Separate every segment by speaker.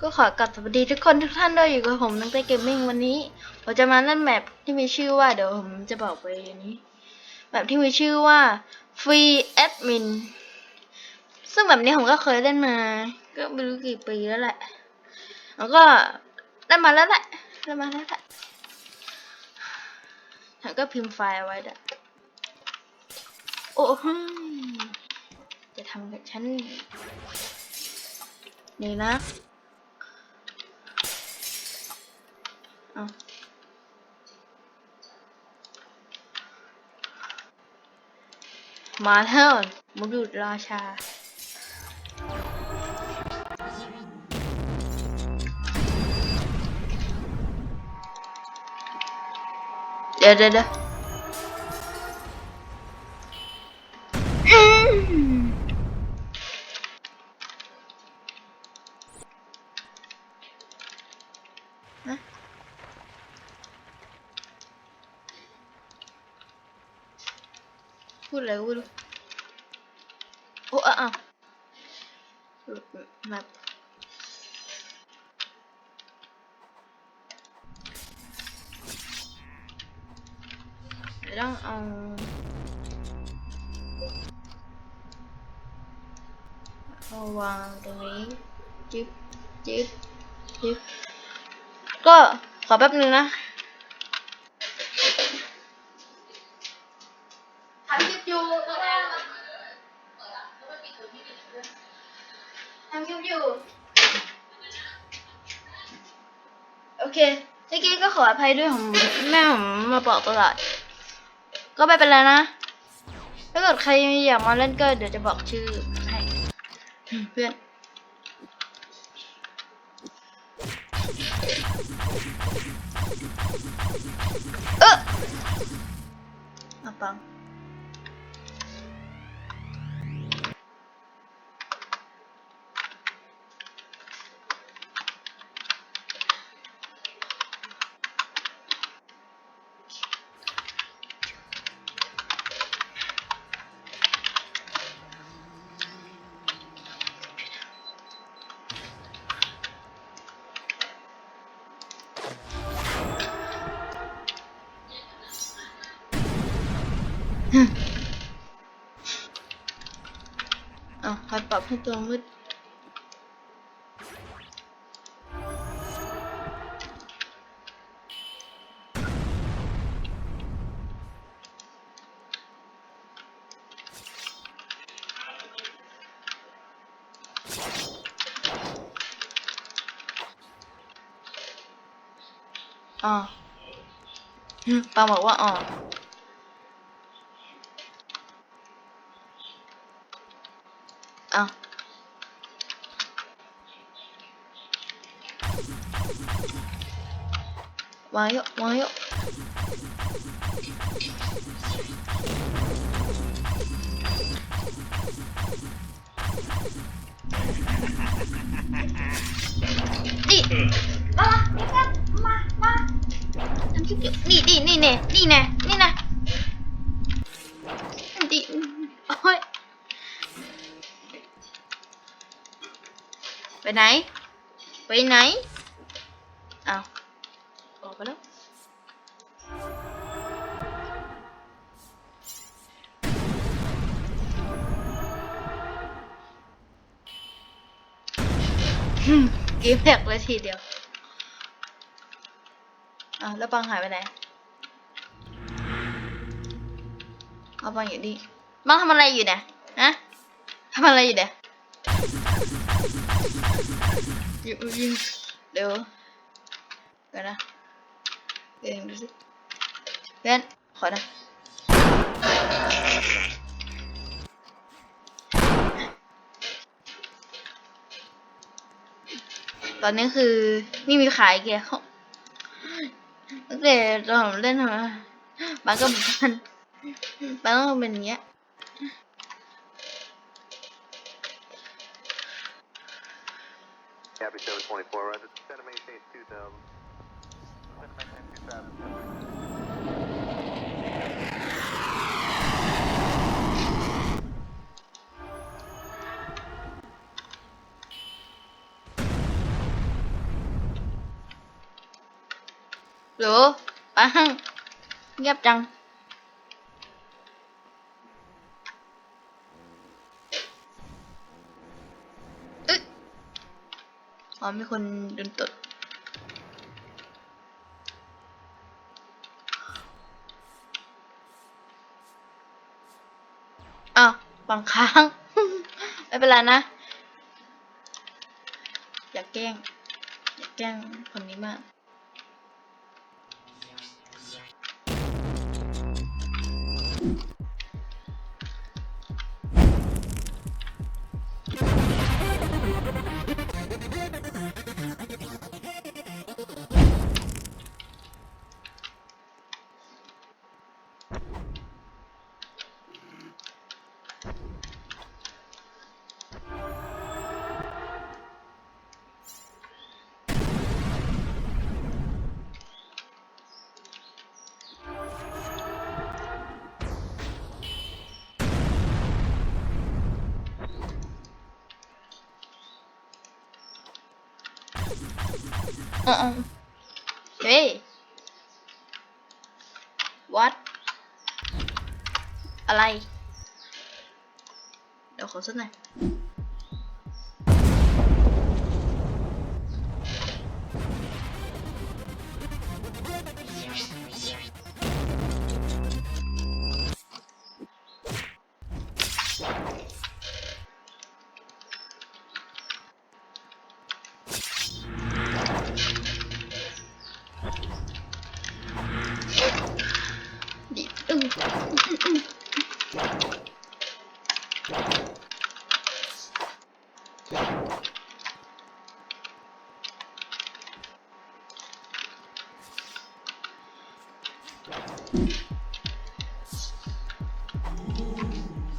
Speaker 1: ก็ขอกลับสวัสดีทุกคนทุกท่านด้วยอยู่กับผมตั้งแต่เกมมิ่งวันนี้ผมจะมาเล่นแมปที่มีชื่อว่าเดี๋ยวผมจะบอกไปอันนี้แมปที่มีชื่อว่า Free Admin ซึ่งแบบนี้ผมก็เคยเล่นมา ก็ไม่รู้กี่ปีแล้วแหละ แล้วก็เล่นมาแล้วแหละเล่นมาแล้วแหละฉันก็พิมพ์ไฟล์เอาไว้ด้วยโอ้จะทำกับฉันนี่นะ เอามาเถอะมุดุดราชา เดี๋ยวเดี๋ยว เดี๋ยวต้องเอาเอาวางตรงนี้จิ๊บจิ๊บจิ๊บก็ขอแป๊บนึงนะทำคลิปอยู่ตรงนั้นทำคลิปอยู่โอเคเมื่อกี้ก็ขออภัยด้วยผมแม่ผมมาบอกตลอด ก็ไม่เป็นไรนะ ถ้าเกิดใครอยากมาเล่นก็เดี๋ยวจะบอกชื่อให้เพื่อนเออมาปัง ปรับให้ตัวมืดอ๋อปังบอกว่าอ๋อ วางเยอะวางเยอะนี่มานี่กันมามาทำคลิป กมแตกเลยทีเดียวอ้าวแล้วปังหายไปไหนเอาปังอยู่นี่ปังทำอะไรอยู่เนี่ยฮะทำอะไรอยู่เนี่ยยิงยิงเดี๋ยวเดี๋ยวนะเดี๋ยวดูสิเพื่อนขอนะ ตอนนี้คือไม่มีขายแกเขาตั้งแต่ตอนผมเล่นมาบางก็เหมือนกันบางก็เป็นอย่างเงี้ย หรือปังเงียบจังเอ้ยอ๋อมีคนโดนตดอ้าวบังค้างไม่เป็นไรนะ อยากแกล้ง อยากแกล้งคนนี้มาก ออเฮ้ย what อะไร เดี๋ยวขอสักหน่อย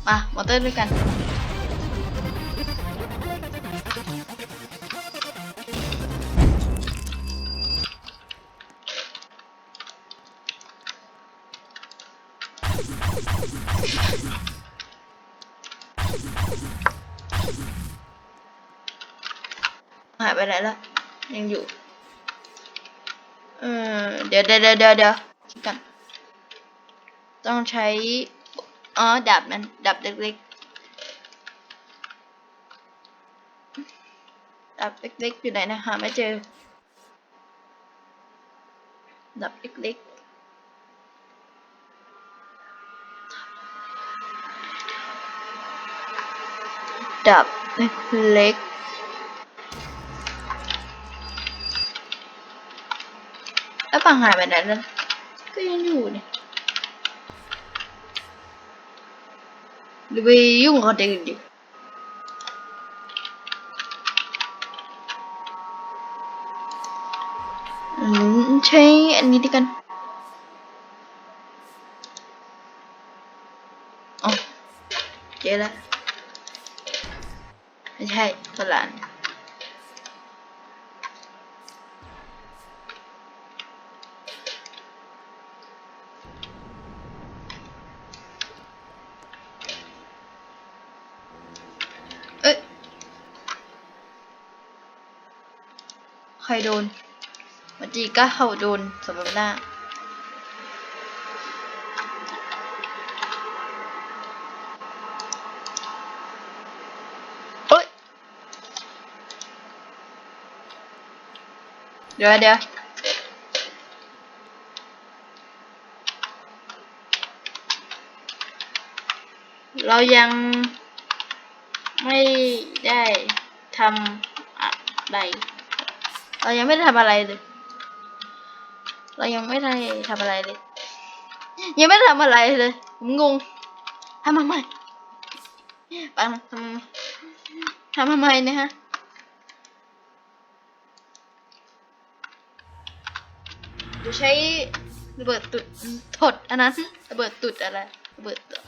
Speaker 1: มามอเตอร์ด้วยกัน หายไปไหนแล้วยังอยู่ เออเดี๋ยวเดี๋ยวเดี๋ยวเดี๋ยว ต้องใช้ อ๋อดาบมันดาบเล็กๆดาบเล็กๆอยู่ไหนนะหาไม่เจอดาบเล็กๆดาบเล็กๆแล้วปังหายไปไหนแล้วก็ยังอยู่เนี่ย หรือไปยุ่งกับเด็กอื่นดิใช้อันนี้ดีกันอ๋อเจอแล้วไม่ใช่ตลาด ใครโดนวันจีก็เขาโดนสมบัติหน้าเอ้ยเดี๋ยวเดี๋ยวเรายังไม่ได้ทำอะไร เรายังไม่ได้ทำอะไรเลย เรายังไม่ได้ทำอะไรเลย ยังไม่ได้ทำอะไรเลยผมงงทำทำไมปังทำทำทำไมเนะฮะเดี๋ยวใช้ระเบิดตุดถดอันนั้นระเบิดตุดอะไรระเบิดตุด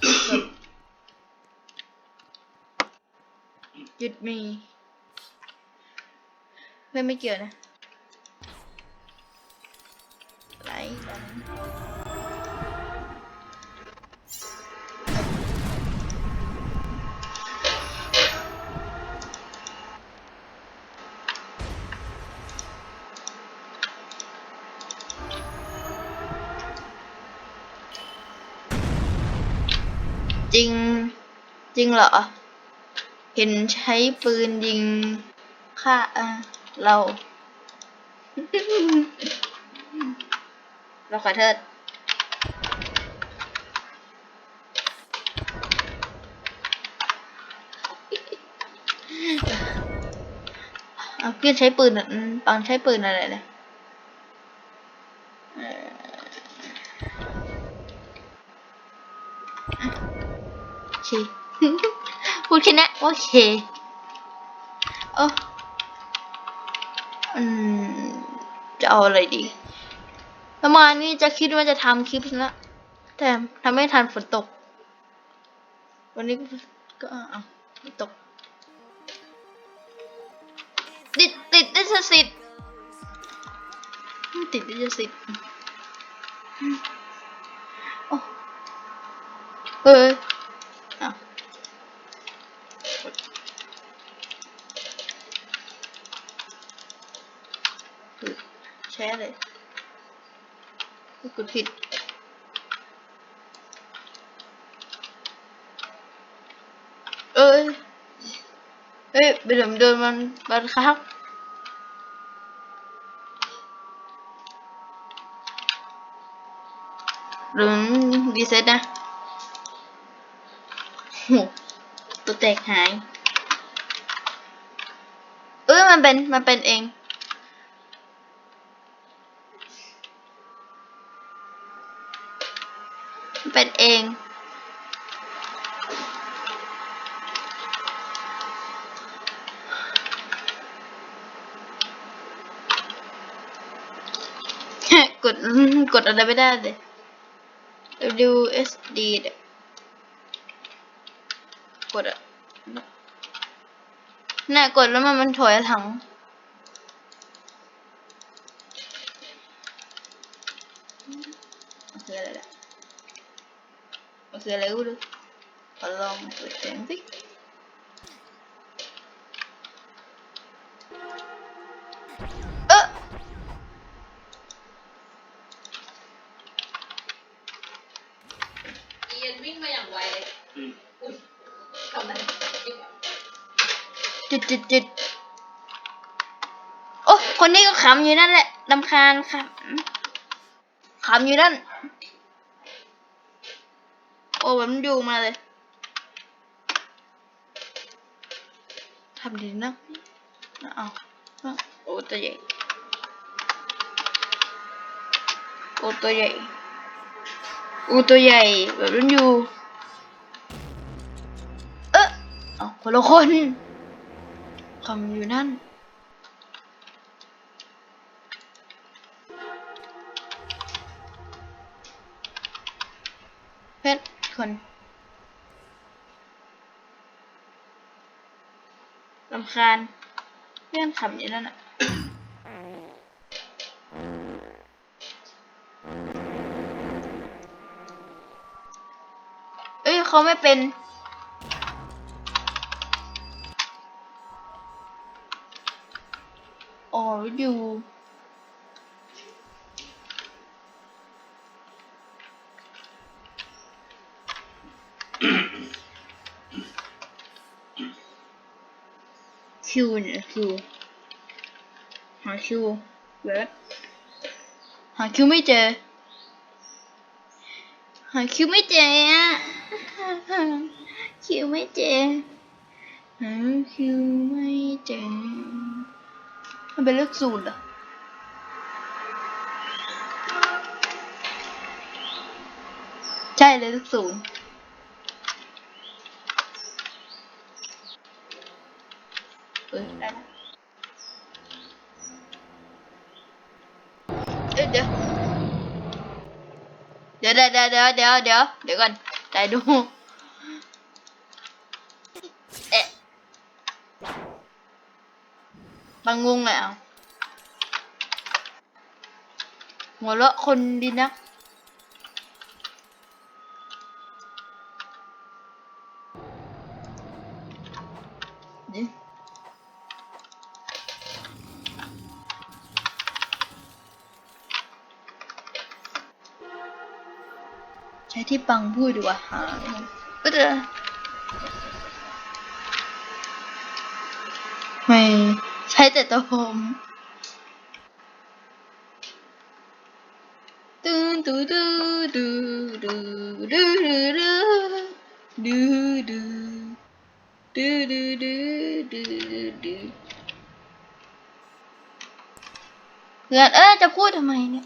Speaker 1: หยุดมีไม่ไม่เกี่ยวนะ จริง จริงเหรอ เห็นใช้ปืนยิงฆ่าเรา เราขอโทษเอาเพื่อนใช้ปืนอะอืมปังใช้ปืนอะไรเนี่ยเอ่อโอเคพูดแค่นี้โอเคเอออืมจะเอาอะไรดี ประมาณนี้จะคิดว่าจะทำคลิปนะแต่ทำไม่ทันฝนตก วันนี้ก็เอาฝนตก ติดติดดิสสิทธิ์ติดดิสสิทธิ์โอ้เอ้ยเอาแชร์เลย กดผิด เอ้ย เฮ้ยไปเดินเดินมันบันครับหรือดีเซ็ตนะโหตัวแตกหาย เอ้ย มันเป็น มันเป็นเอง มันเป็นเอง กด กดอะไรไม่ได้เลย WSD เนี่ยกดอะน่ะกดแล้วมันมันถอยหลัง มันคืออะไรล่ะมันคืออะไรก็ไม่รู้ขอลองเปิดเสียงสิ จุดจุดจุดโอ้คนนี้ก็ขำอยู่นั่นแหละลำคาญขำขำอยู่นั่น โอ้แบบมันอยู่มาเลยทำดีนะเอาเอาโอ้ตัวใหญ่โอ้ตัวใหญ่โอ้ตัวใหญ่แบบนั้นอยู่ เอ๊ะเอาคนละคน คำอยู่นั่น เพชรคนลำคาญเพื่อนขำอยู่นั่นอะเอ้ยเขาไม่เป็น อ๋อยู่ คิวเนี่ยคิว หาคิวเว็บหาคิวไม่เจอ หาคิวไม่เจออะคิวไม่เจอหาคิวไม่เจอ มันเป็นเลขศูนย์เหรอใช่เลยเลขศูนย์เออได้แล้วเอ้ยเดี๋ยวเดี๋ยวเดี๋ยวเดี๋ยวเดี๋ยวเดี๋ยวเดี๋ยวก่อนใจดู เอ๊ะ บา งงงเลยเอาหัวเราะคนดีนักนี่ใช้ที่ปังพูดดีกว่าหาก็จะไม่ ช้แต่ตัวผมตูดูดูดูดูดูดูดูดูดูดูดูดูดูดูเพื่อนเอ้จะพูดทำไมเนี่ย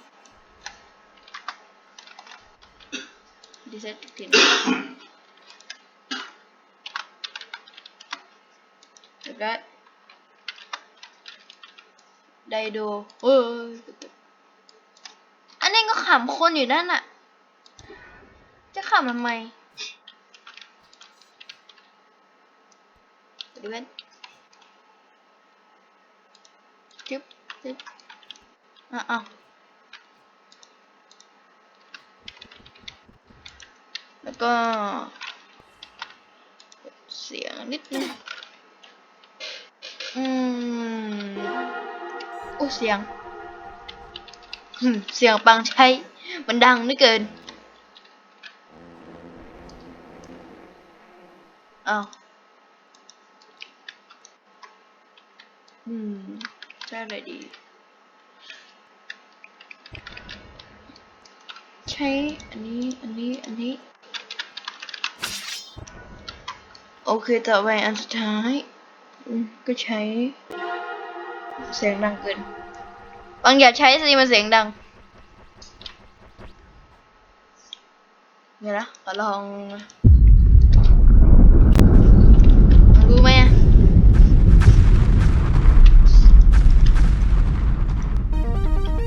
Speaker 1: ดิฉันติดเรียบร้อย ไดโดเอออันนี้ก็ขำคนอยู่นั่นน่ะ จะขำทำไมดูเว้นจิ๊บจิ๊บอะอะแล้วก็ เสียงนิดนึงอืม โอ้เสียงเสียงปังใช้ มันดังเหลือเกินอ้าวอืมใช้อะไรดี ใช้อันนี้ อันนี้ อันนี้ โอเค ต่อไปอันสุดท้าย ก็ใช้ เสียงดังเกินบางอย่าใช้สิมันเสียงดังเดี๋ยวนะขอลองรู้ไหมอะ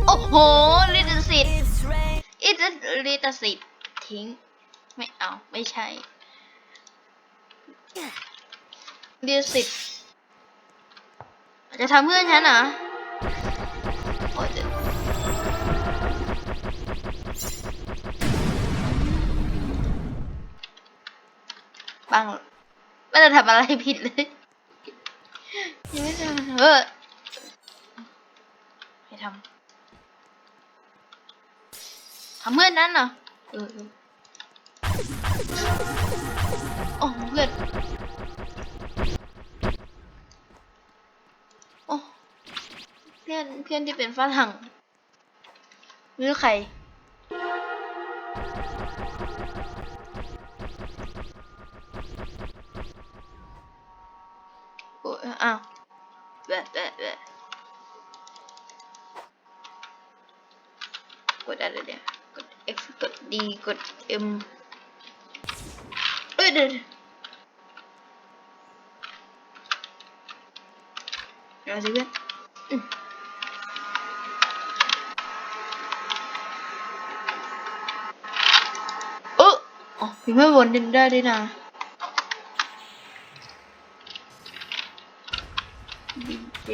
Speaker 1: โอ้โหลิตสิทธิ์อิตลิตสิทธิ์ทิ้ง ไม่เอา ไม่ใช่ลิตสิทธิ์ จะทำเพื่อนฉันเหรอโอ้ยเจ็บบังไม่ได้ทำอะไรผิดเลยยังไม่ทำเออให้ทำทำเพื่อนนั้นเหรอเออเออโอ้เพื่อน พื่อนเพื่อนที่เป็นฝรั่งไม่รู้ใคร โอ้อ้าวแบะแบะแบะกดอะไรเนี่ย กด X กด D กด M เอ้ยเดี๋ยวเดี๋ยวเดี๋ยวสิเพื่อนอืมเอ อ๋อพี่ไม่วนดินได้ด้วยนะดีเจ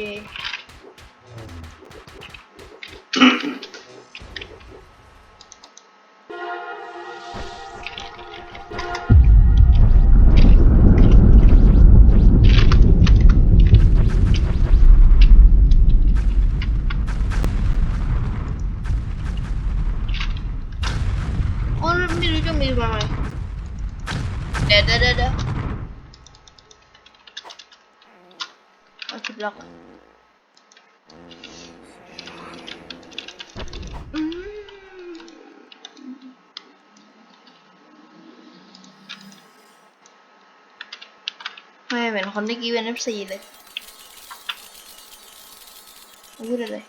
Speaker 1: เหมือนคนที่กี้เป็น F4 เลยไม่พูดเลย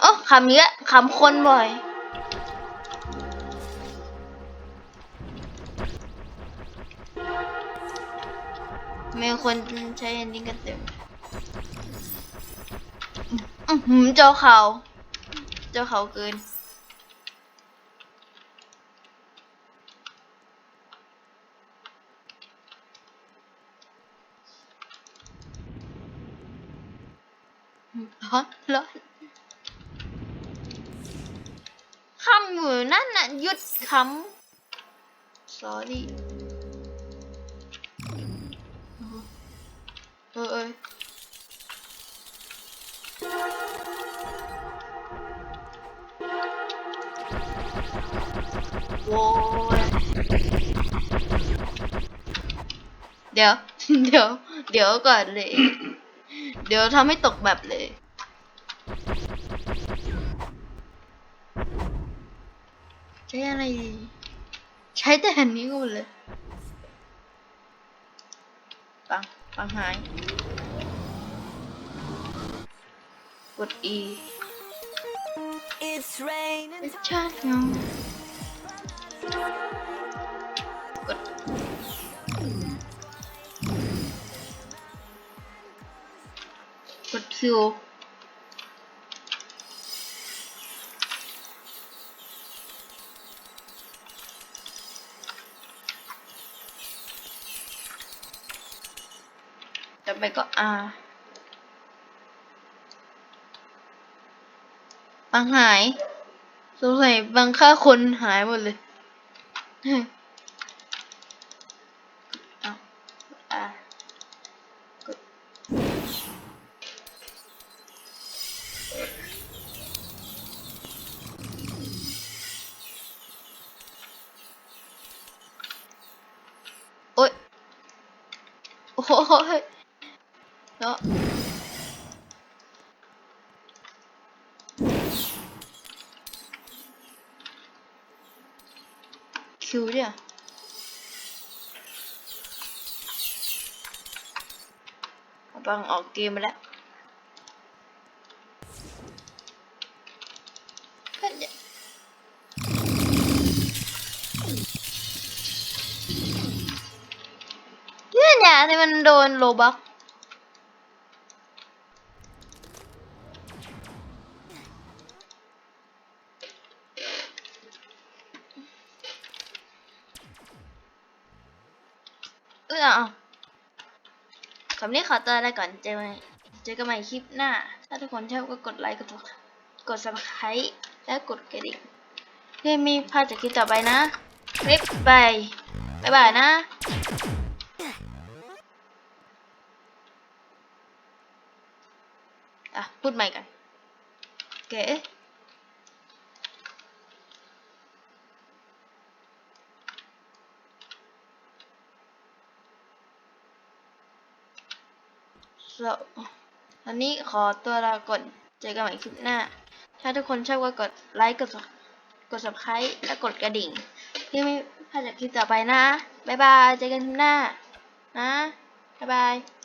Speaker 1: โอ้คำเยอะคำคนบ่อยมีคนใช้อันนี้กันเต็มอือหือเจ้าเขา เจ้าเขาเกิน không sorry ơi ơi. Wow. Điều, điều, điều gọi lệ Điều ทำให้ตกแบบเลย ใช้อะไรดีใช้แต่อันนี้ก็หมดเลยปังปังหาย กด E
Speaker 2: It's raining
Speaker 1: เป็นชาติเงากดกดคิ ต่อไปก็ R บางหาย สงสัยบางค่าคนหายหมดเลย เอาอะกดโอ๊ย โอ้ยเนาะ คิวเนี่ยบังออกเกมแล้วเนี่ยเนี่ยเนี่ยที่มันโดนโลบัก คำนี้ขอตัวลาก่อนเจอกันใหม่เจอกันใหม่คลิปหน้า ถ้าทุกคนชอบก็กดไลค์กดกด subscribe และกดกระดิ่งเพื่อไม่พลาดจากคลิปต่อไปนะบ๊ายบายบ๊ายบายนะอะพูดใหม่กันเก๋สตอนนี้ขอตัวลาก่อนเจอกันใหม่คลิปหน้า ถ้าทุกคนชอบก็กดไลค์กดกด subscribe และกดกระดิ่ง เพื่อไม่พลาดจากคลิปต่อไปนะ บ๊ายบาย เจอกันคลิปหน้า นะ บ๊ายบาย